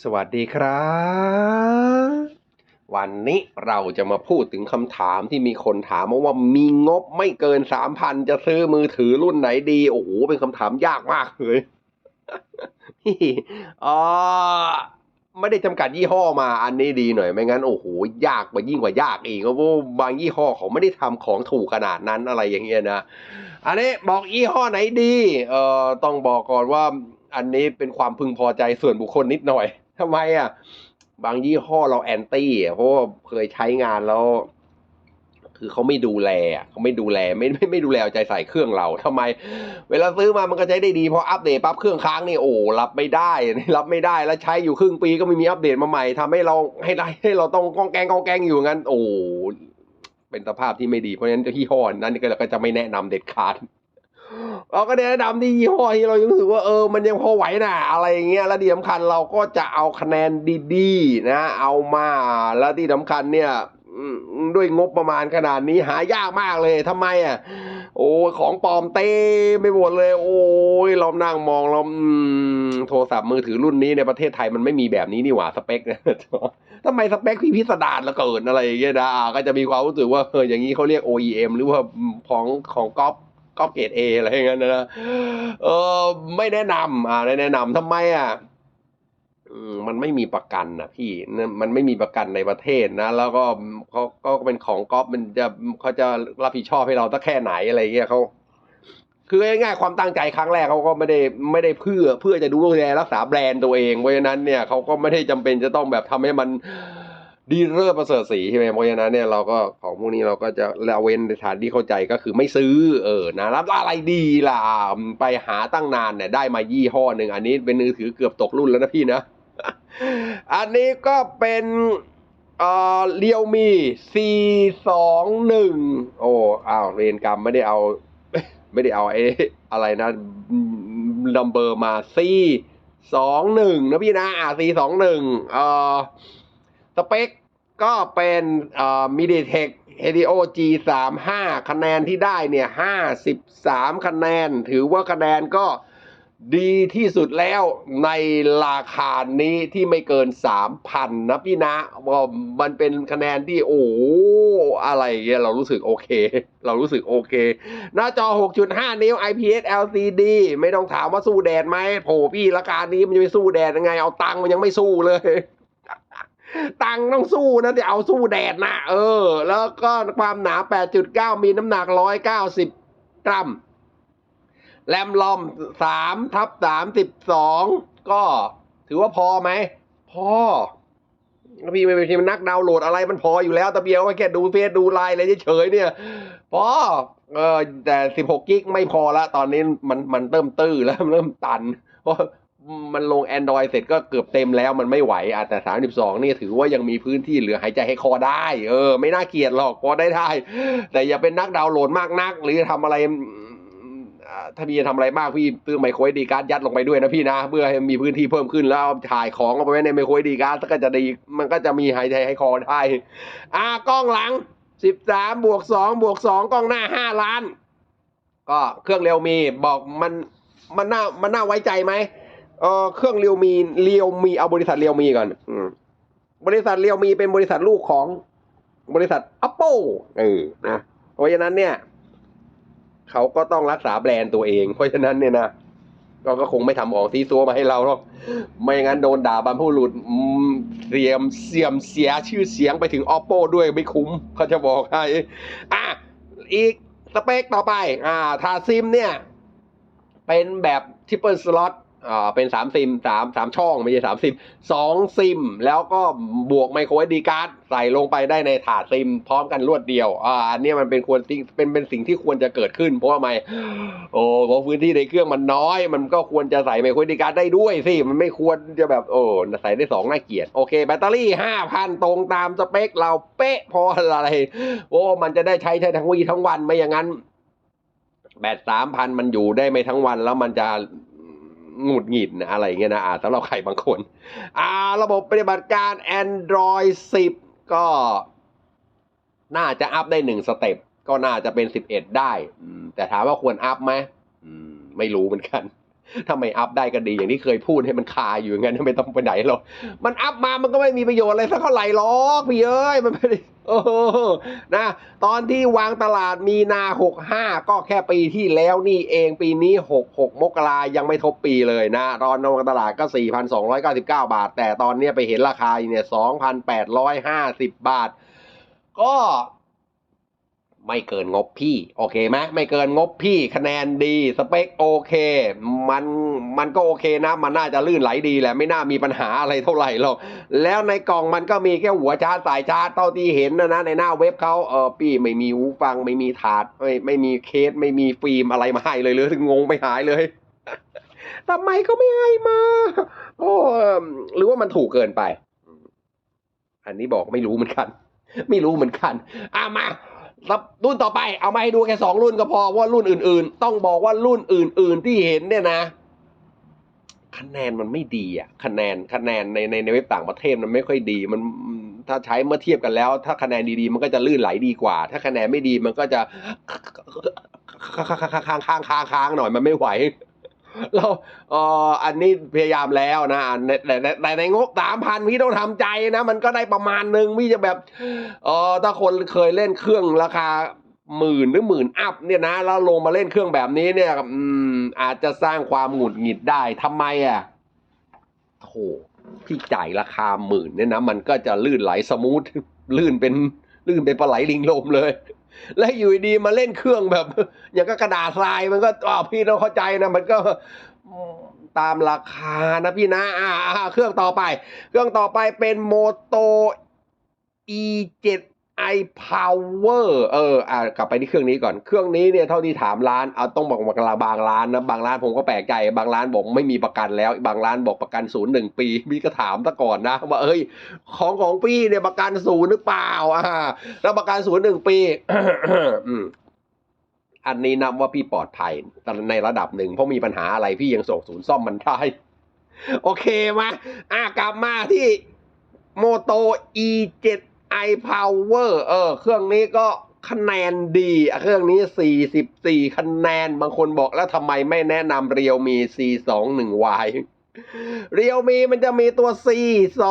สวัสดีครับ วันนี้เราจะมาพูดถึงคำถามที่มีคนถามมาว่ามีงบไม่เกินสามพันจะซื้อมือถือรุ่นไหนดี โอ้โห เป็นคำถามยากมากเลยอ๋อไม่ได้จำกัดยี่ห้อมาอันนี้ดีหน่อยไม่งั้นโอ้โหยากกว่ายิ่งกว่ายากอีกเพราะบางยี่ห้อเขาไม่ได้ทำของถูกขนาดนั้นอะไรอย่างเงี้ยนะอันนี้บอกยี่ห้อไหนดี เอ่อต้องบอกก่อนว่าอันนี้เป็นความพึงพอใจส่วนบุคคลนิดหน่อย ทำไมอะ บางยี่ห้อเราแอนตี้อะเพราะว่าเคยใช้งานแล้ว คือเขาไม่ดูแลเขาไม่ดูแลไม่ไม่ไม่ดูแลเอาใจใส่เครื่องเราทำไม เวลาซื้อมามันก็ใช้ได้ดีพออัปเดตปั๊บเครื่องค้างนี่โอ้รับไม่ได้รับไม่ได้แล้วใช้อยู่ครึ่งปีก็ไม่มีอัปเดตมาใหม่ทำให้เราให้ได้ให้เราต้องกองแกงกองแกงอยู่งั้น โอ้เป็นสภาพที่ไม่ดีเพราะฉะนั้นยี่ห้อนั้นก็เราก็จะไม่แนะนำเด็ดขาด เราก็แนะนำที่ยี่ห้อที่เรายังรู้สึกว่าเออมันยังพอไหวนะอะไรอย่างเงี้ยแล้วที่สำคัญเราก็จะเอาคะแนนดีๆนะ เอามาแล้วที่สำคัญเนี่ยด้วยงบประมาณขนาดนี้หายากมากเลยทำไมอะ โอ้ของปลอมเต้ไม่หมดเลย โอ้ยเรานั่งมองเราโทรศัพท์มือถือรุ่นนี้ในประเทศไทยมันไม่มีแบบนี้นี่หว่าสเปคนะทำไมสเปคพี่พิสดารเหละเกินอะไรอย่างเงี้ยนะก็จะมีความรู้สึกว่าเอออย่างนี้เขาเรียก OEM หรือว่าของของก๊อป ก๊อปเกรดเออะไรอย่างเงี้ยนะเออไม่แนะนำอ่าไม่แนะนำทำไมอะอืมมันไม่มีประกันนะพี่นะมันไม่มีประกันในประเทศนะ แล้วก็เขาก็เป็นของก๊อฟมันจะเขาจะรับผิดชอบให้เราตั้งแค่ไหนอะไรเงี้ยเขาคือง่ายๆความตั้งใจครั้งแรกเขาก็ไม่ได้ไม่ได้เพื่อเพื่อจะดูแลรักษาแบรนด์ตัวเองเพราะฉะนั้นเนี่ยเขาก็ไม่ได้จำเป็นจะต้องแบบทำให้มัน ดีเลิศประเสริฐสีใช่ไหมเพราะฉะนั้นเนี่ยเราก็ของพวกนี้เราก็จะละเว้นในฐานที่เข้าใจก็คือไม่ซื้อเออนะรับอะไรดีล่ะไปหาตั้งนานเนี่ยได้มายี่ห้อหนึ่งอันนี้เป็นมือถือเกือบตกรุ่นแล้วนะพี่นะ อันนี้ก็เป็นเอ่อเรียวมี C สองหนึ่งโอ้อ้าวเวรกรรมไม่ได้เอา ไม่ได้เอาไอ้อะไรนะนัมเบอร์มา C สองหนึ่งนะพี่นะอ่า C สองหนึ่งเอ่อ สเปคก็เป็นเอ่อ MediaTek Helio G สามห้าคะแนนที่ได้เนี่ยห้าสิบสามคะแนน ถือว่าคะแนนก็ดีที่สุดแล้วในราคานี้ที่ไม่เกินสามพันนะพี่นะว่ามันเป็นคะแนนที่โอ้อะไรเงี้ยเรารู้สึกโอเค เรารู้สึกโอเค หน้าจอ 6.5 นิ้ว IPS LCD ไม่ต้องถามว่าสู้แดดไหมโผพี่ราคานี้มันจะไปสู้แดดยังไง เอาตังค์มันยังไม่สู้เลย ตังต้องสู้นะแต่เอาสู้แดดนะเออ แล้วก็ความหนา 8.9 มีน้ำหนัก 190 กรัม แรมลอม3ทับ32 ก็ถือว่าพอไหม พอพี่ไม่เป็นนักดาวน์โหลดอะไรมันพออยู่แล้วตะเบียวแค่ดูเฟซดูไลน์อะไรเฉยๆเนี่ย พอเออแต่ 16 กิกไม่พอละ ตอนนี้มันมันเริ่มตื้อแล้วเริ่มตันเพราะ มันลง Android เสร็จก็เกือบเต็มแล้วมันไม่ไหวอะแต่ 32 นี่ถือว่ายังมีพื้นที่เหลือหายใจให้คอได้ เออ ไม่น่าเกลียดหรอกพอได้ได้ แต่อย่าเป็นนักดาวน์โหลดมากนัก หรือทำอะไรถ้าพี่จะทำอะไรมากพี่ซื้อไมโครดีการ์ดยัดลงไปด้วยนะพี่นะเพื่อให้มีพื้นที่เพิ่มขึ้นแล้วถ่ายของเอาไปไว้ในไมโครดีการ์ดก็จะดีมันก็จะมีหายใจให้คอได้อ่ากล้องหลัง 13บวก2บวก2กล้องหน้า 5 ล้าน ก็เครื่องเร็วมีบอกมันมันน่ามันน่าไว้ใจไหม เออเครื่องเรียวมีเรียวมีเอาบริษัทเรียวมีก่อนอืมบริษัทเรียวมีเป็นบริษัทลูกของบริษัท Apple เออนะเพราะฉะนั้นเนี่ยเขาก็ต้องรักษาแบรนด์ตัวเอง เพราะฉะนั้นเนี่ยนะก็ก็คงไม่ทำของซีซัวมาให้เราหรอก ไม่งั้นโดนด่าบรรพบุรุษเสียมเสียมเสียชื่อเสียงไปถึง oppo ด้วยไม่คุ้มเขาจะบอกให้อะอีกสเปคต่อไป อ่า ทาซิมเนี่ย เป็นแบบทิปเปิลสล็อต อ่าเป็นสามซิมสามสามช่องไม่ใช่สามซิมสองซิม แล้วก็บวกไมโคร SD การ์ดใส่ลงไปได้ในถาดซิม พร้อมกันรวดเดียวอ่าอันนี้มันเป็นควรสิ่งเป็นเป็นสิ่งที่ควรจะเกิดขึ้น เพราะว่าไม่โอ้เพราะพื้นที่ในเครื่องมันน้อย มันก็ควรจะใส่ไมโคร SD การ์ดได้ด้วยสิมันไม่ควรจะแบบโอ้ใส่ได้สองน่าเกลียดโอเคแบตเตอรี่ห้าพันตรงตามสเปคเราเป๊ะพออะไรโอ้มันจะได้ใช้ใช้ทั้งวีทั้งวันไม่อย่างนั้นแบตสามพันมันอยู่ได้ไม่ทั้งวันแล้วมันจะ หงุดหงิดนะอะไรเงี้ยนะอ่าสำหรับใครบางคนอ่าระบบปฏิบัติการ Android 10 ก็ น่าจะอัพได้หนึ่งสเต็ปก็น่าจะเป็น 11 ได้แต่ถามว่าควรอัพไหมไม่รู้เหมือนกัน ถ้าไม่อัพได้ก็ดีอย่างที่เคยพูดให้มันคาอยู่อย่างนั้นไม่ต้องไปไหนหรอกมันอัพมามันก็ไม่มีประโยชน์อะไรสักเท่าไหร่หรอกพี่เอ้ยมันไม่ได้เออนะตอนที่วางตลาดมีนาหกห้าก็แค่ปีที่แล้วนี่เองปีนี้หกหกมกรายังไม่ทบปีเลยนะตอนวางตลาดก็สี่พันสองร้อยเก้าสิบเก้าบาท แต่ตอนนี้ไปเห็นราคาเนี่ยสองพันแปดร้อยห้าสิบบาท ก็ ไม่เกินงบพี่ โอเคไหมไม่เกินงบพี่ คะแนนดีสเปคโอเค มันมันก็โอเคนะ มันน่าจะลื่นไหลดีแหละไม่น่ามีปัญหาอะไรเท่าไหร่หรอกแล้วในกล่องมันก็มีแค่หัวชาร์จสายชาร์จเท่าที่เห็นนะนะในหน้าเว็บเขาเออพี่ไม่มีหูฟัง ไม่มีถาดไม่ไม่มีเคสไม่มีฟิล์มอะไรมาให้เลยเลยถึงงงไปหายเลยทำไมก็ไม่ให้มาโอ้หรือว่ามันถูกเกินไป อันนี้บอกไม่รู้เหมือนกัน ไม่รู้เหมือนกันอะมา รุ่นต่อไปเอามาให้ดูแค่สองรุ่นก็พอว่ารุ่นอื่น ๆ ต้องบอกว่ารุ่นอื่น ๆ ที่เห็นเนี่ยนะคะแนนมันไม่ดีอะคะแนนคะแนนในในในเว็บต่างประเทศมันไม่ค่อยดี มันถ้าใช้เมื่อเทียบกันแล้ว ถ้าคะแนนดีๆ มันก็จะลื่นไหลดีกว่า ถ้าคะแนนไม่ดีมันก็จะค้างค้างค้างค้างหน่อยมันไม่ไหว เราเอ่ออันนี้พยายามแล้วนะแต่แต่ในงบสามพันพี่ต้องทำใจนะ มันก็ได้ประมาณหนึ่งพี่จะแบบเออถ้าคนเคยเล่นเครื่องราคาหมื่นหรือหมื่นอัพเนี่ยนะแล้วลงมาเล่นเครื่องแบบนี้เนี่ยอืมอาจจะสร้างความหงุดหงิดได้ทำไมอะโถพี่จ่ายราคาหมื่นเนี่ยนะ มันก็จะลื่นไหลสมูทลื่นเป็นลื่นเป็นปลาไหลลิงลมเลย แล้วอยู่ดีมาเล่นเครื่องแบบ อย่างก็กระดาษทรายมันก็อ๋อพี่ต้องเข้าใจนะมันก็ตามราคานะพี่นะอ่าอ่าเครื่องต่อไป เครื่องต่อไปเป็นโมโต e7 i power เอออ่ากลับไปที่เครื่องนี้ก่อน เครื่องนี้เนี่ยเท่าที่ถามร้านเอาต้องบอกบางบางร้านนะบางร้านผมก็แปลกใจบางร้านบอกไม่มีประกันแล้ว บางร้านบอกประกันศูนย์หนึ่งปีมีก็ถามตะก่อนนะว่าเอ้ยของของพี่เนี่ยประกันศูนย์หรือเปล่าอ่าแล้วประกันศูนย์หนึ่งปีอันนี้นับว่าพี่ปลอดภัยในระดับหนึ่งเพราะมีปัญหาอะไรพี่ยังส่งศูนย์ซ่อมมันได้โอเคมาอะกลับมาที่โมโต e 7 ไอพาวเวอร์เออ เครื่องนี้ก็คะแนนดี เครื่องนี้ 44 คะแนน บางคนบอกแล้วทำไมไม่แนะนำเรียวมี C21Y เรียวมีมันจะมีตัว C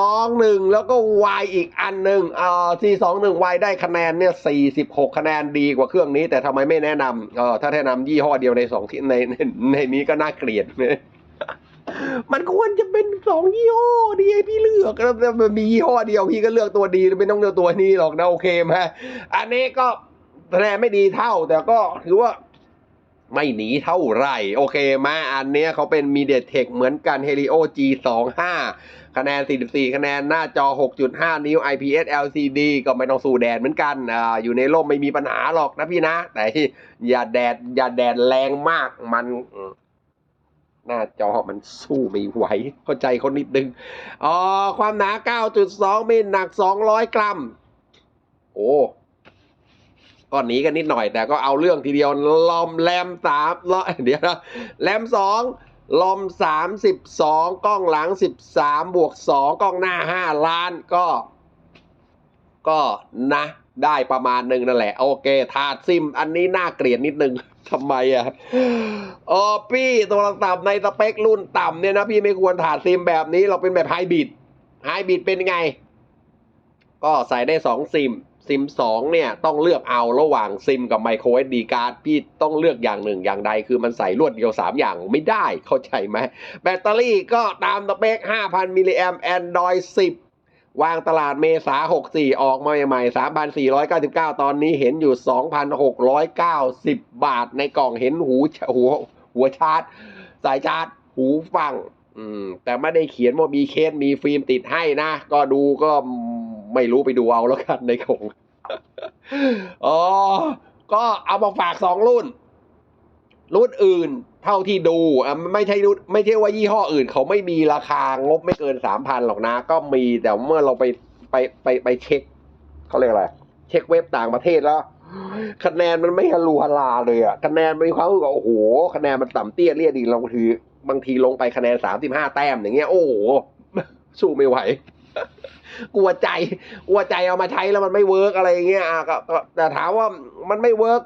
2 1 แล้วก็ Y อีกอันหนึ่งเอ่อ C 2 1 Y ได้คะแนนเนี่ย46 คะแนนดีกว่าเครื่องนี้ แต่ทำไมไม่แนะนำเออถ้าแนะนำยี่ห้อเดียวในสองที่ในในในนี้ก็น่าเกลียดเนี่ย มันควรจะเป็นสองยี่ห้อดีให้พี่เลือกแล้วมันมียี่ห้อเดียวพี่ก็เลือกตัวดีไม่ต้องเลือกตัวนี้หรอกนะโอเคไหมอันนี้ก็คะแนนไม่ดีเท่า แต่ก็ถือว่าไม่หนีเท่าไหร่ โอเคไหมอันเนี้ยเขาเป็น MediaTek เหมือนกัน Helio G25 คะแนน 44 คะแนนหน้าจอ 6.5 นิ้ว IPS LCD ก็ไม่ต้องสู้แดดเหมือนกันอ่าอยู่ในร่มไม่มีปัญหาหรอกนะพี่นะ แต่อย่าแดดอย่าแดดแรงมากมัน หน้าจอมันสู้ไม่ไหว เข้าใจคนนิดนึงอ๋อความหนา 9.2มิลหนัก 200 กรัม โอ้ก็หนีกันนิดหน่อย แต่ก็เอาเรื่องทีเดียว ลอมแรมสามเดี๋ยวนะแรมสองลอมสามสิบสองกล้องหลังสิบสามบวกสองกล้องหน้าห้าล้านก็ ก็นะ ได้ประมาณหนึ่งนั่นแหละ โอเค ถาดซิม อันนี้น่าเกลียดนิดนึง ทำไมอะเออพี่ตัวต่ำในสเปครุ่นต่ำเนี่ยนะพี่ไม่ควรถาดซิมแบบนี้เราเป็นแบบไฮบริดไฮบริดเป็นไง ก็ใส่ได้สองซิม ซิมสองเนี่ยต้องเลือกเอาระหว่างซิมกับไมโคร SD การ์ดพี่ต้องเลือกอย่างหนึ่งอย่างใด คือมันใส่รวดเดียวสามอย่างไม่ได้เข้าใจไหมแบตเตอรี่ก็ตามสเปค 5,000มิลลิแอม Android 10 วางตลาดเมษา64 ออกมาใหม่ๆ3,499 ตอนนี้เห็นอยู่ 2,690 บาทในกล่องเห็นหูหัวหัวชาร์จ สายชาร์จ หูฟัง อืม แต่ไม่ได้เขียนว่ามีเคสมีฟิล์มติดให้นะ ก็ดูก็ไม่รู้ไปดูเอาแล้วกันในของอ๋อ ก็เอามาฝากสองรุ่น รุ่นอื่นเท่าที่ดูอะไม่ใช่รุ่นไม่ใช่ว่ายี่ห้ออื่น เขาไม่มีราคางบไม่เกินสามพันหรอกนะ ก็มีแต่เมื่อเราไปไปไปไปเช็คเขาเรียกอะไร เช็คเว็บต่างประเทศแล้วคะแนนมันไม่ฮารูฮาราเลยอะคะแนนมันมีความรู้สึกว่าโอ้โหคะแนนมันต่ำเตี้ยเรียดีเราถือบางทีลงไปคะแนนสามสิบห้าแต้มอย่างเงี้ย โอ้โหสู้ไม่ไหวกลัวใจกลัวใจเอามาใช้แล้วมันไม่เวิร์กอะไรอย่างเงี้ยอะก็แต่ถามว่ามันไม่เวิร์ก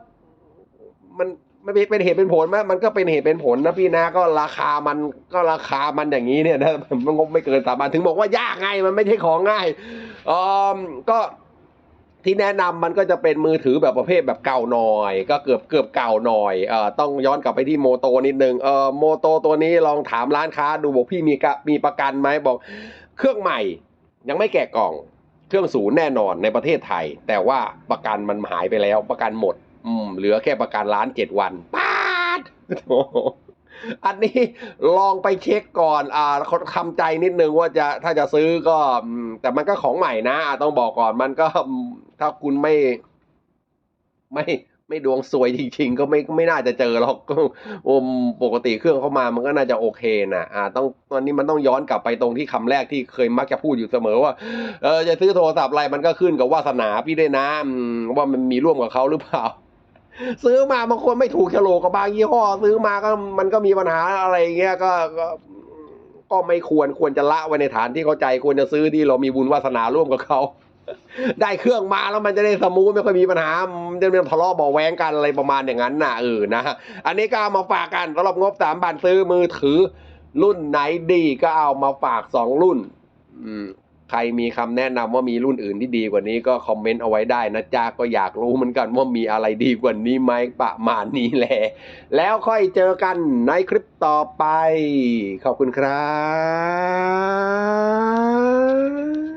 มัน ไม่เป็นเป็นเหตุเป็นผลไหมมันก็เป็นเหตุเป็นผลนะพี่นะก็ราคามันก็ราคามันอย่างนี้เนี่ยนะมันงบไม่เกินสามพันถึงบอกว่ายากไงมันไม่ใช่ของง่ายเออก็ที่แนะนำมันก็จะเป็นมือถือแบบประเภทแบบเก่าหน่อย ก็เกือบเกือบเก่าหน่อยเอ่อต้องย้อนกลับไปที่โมโตนิดนึงเอ่อโมโตตัวนี้ลองถามร้านค้าดูบอกพี่มีกะมีประกันไหมบอก เครื่องใหม่ยังไม่แกะกล่อง เครื่องศูนย์แน่นอนในประเทศไทย แต่ว่าประกันมันหายไปแล้วประกันหมด อืมเหลือแค่ประกันล้านเจ็ดวันป้าดโอ้อันนี้ลองไปเช็คก่อน อ่าเขาทำใจนิดนึงว่าจะถ้าจะซื้อก็ แต่มันก็ของใหม่นะต้องบอกก่อนมันก็ถ้าคุณไม่ ไม่ไม่ดวงสวยจริงๆ ก็ไม่ไม่น่าจะเจอหรอกก็อมปกติเครื่องเข้ามามันก็น่าจะโอเคนะอ่า ต้องตอนนี้มันต้องย้อนกลับไปตรงที่คำแรกที่เคยมักจะพูดอยู่เสมอว่าเออจะซื้อโทรศัพท์อะไรมันก็ขึ้นกับวาสนาพี่ด้วยนะว่ามันมีร่วมกับเขาหรือเปล่า ซื้อมาบางคนไม่ถูกฉลกกับบางยี่ห้อซื้อมาก็มันก็มีปัญหาอะไรเงี้ยก็ก็ก็ไม่ควรควรจะละไว้ในฐานที่เข้าใจควรจะซื้อที่เรามีบุญวาสนาร่วมกับเขา ได้เครื่องมาแล้วมันจะได้สมูทไม่ค่อยมีปัญหาจะไม่ทะเลาะเบาแวงกันอะไรประมาณอย่างนั้นน่ะเออนะอันนี้ก็เอามาฝากกันสำหรับงบสามบาทซื้อมือถือ รุ่นไหนดีก็เอามาฝากสองรุ่น อืม ใครมีคำแนะนำว่ามีรุ่นอื่นที่ดีกว่านี้ก็คอมเมนต์เอาไว้ได้นะจ๊ะก็อยากรู้เหมือนกันว่ามีอะไรดีกว่านี้ไหมประมาณนี้แหละ แล้วค่อยเจอกันในคลิปต่อไป ขอบคุณครับ